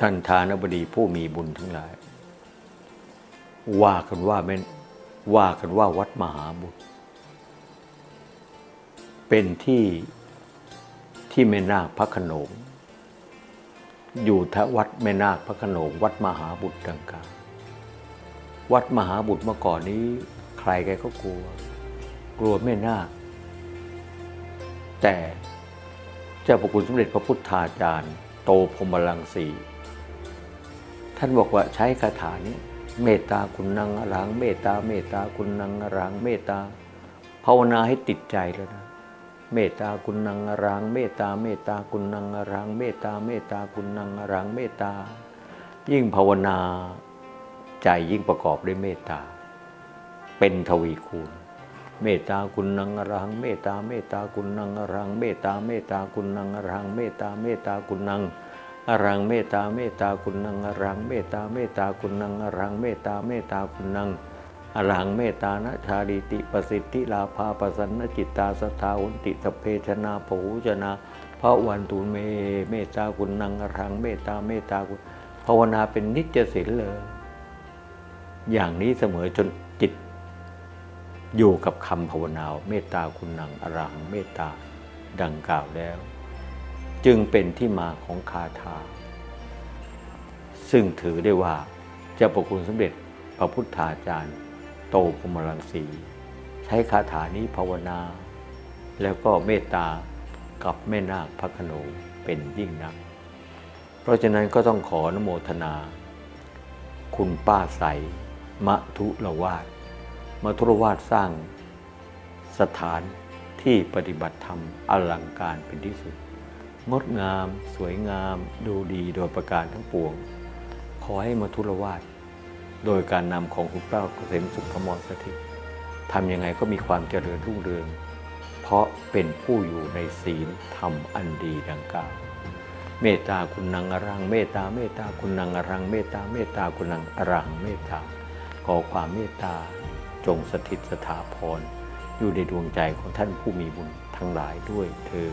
ท่านทานบดีผู้มีบุญทั้งหลาย ว่ากันว่าไม่ว่ากันว่าวัดมหาบุตร เป็นที่ที่แม่นาคพระขนงอยู่ทวัดแม่นาคพระขนงวัดมหาบุตรดังกล่าววัดมหาบุตรเมื่อก่อนนี้ ใครแกก็กลัว กลัวแม่นาคแต่เจ้าพระคุณสมเด็จพระพุทธาจารย์ โตพรมลังสี ท่านบอกว่าใช้คาถานี้ เมตตาคุณนังอรัง เมตตาเมตตาคุณนังอรัง เมตตาภาวนาให้ติดใจแล้วนะเมตตาคุณนังอรัง เมตตาเมตตาคุณนังอรัง เมตตาเมตตาคุณนังอรัง เมตตา ยิ่งภาวนาใจยิ่งประกอบด้วยเมตตา เป็นทวีคูณ เมตตาคุณนังอรัง เมตตาเมตตาคุณนังอรัง เมตตาเมตตาคุณนังอรัง เมตตาเมตตาคุณนัง อรังเมตตาเมตตาคุณนังอรังเมตตาเมตตาคุณนังอรังเมตตาเมตตาคุณนังอรังเมตตานะชาลิติประสิทธิลาภาปสันนจิตตาสทาอุนติสเพชนาปูชนาพระวันตุเมเมตตาคุณนังอรังเมตตาเมตตาคุณภาวนาเป็นนิจศิลเลย อย่างนี้เสมอจนจิต อยู่กับคำภาวนาเมตตาคุณนังอรังเมตตาดังกล่าวแล้ว จึงเป็นที่มาของคาถา ซึ่งถือได้ว่าเจ้าประคุณสมเด็จพระพุทธาจารย์ โตพรหมรังสี ใช้คาถานี้ภาวนา แล้วก็เมตตากับแม่นาคพระขนงเป็นยิ่งนัก เพราะฉะนั้นก็ต้องขออนโมทนา คุณป้าใสมะทุรวาดมาทุรวาดสร้างสถานที่ปฏิบัติธรรมอลังการเป็นที่สุด งดงาม สวยงาม ดูดีโดยประการทั้งปวง ขอให้มาทุรวาดโดยการนำของคุณเป้าเกษมสุขพมรสถิตทำยังไงก็มีความเจริญรุ่งเรือง เพราะเป็นผู้อยู่ในศีลธรรมอันดีดังกล่าว เมตตาคุณนังอรัง เมตตาเมตตาคุณนังอรัง เมตตาเมตตาคุณนังอรังเมตตาขอความเมตตาจงสถิตสถาพรอยู่ในดวงใจของท่านผู้มีบุญทั้งหลายด้วยเธอ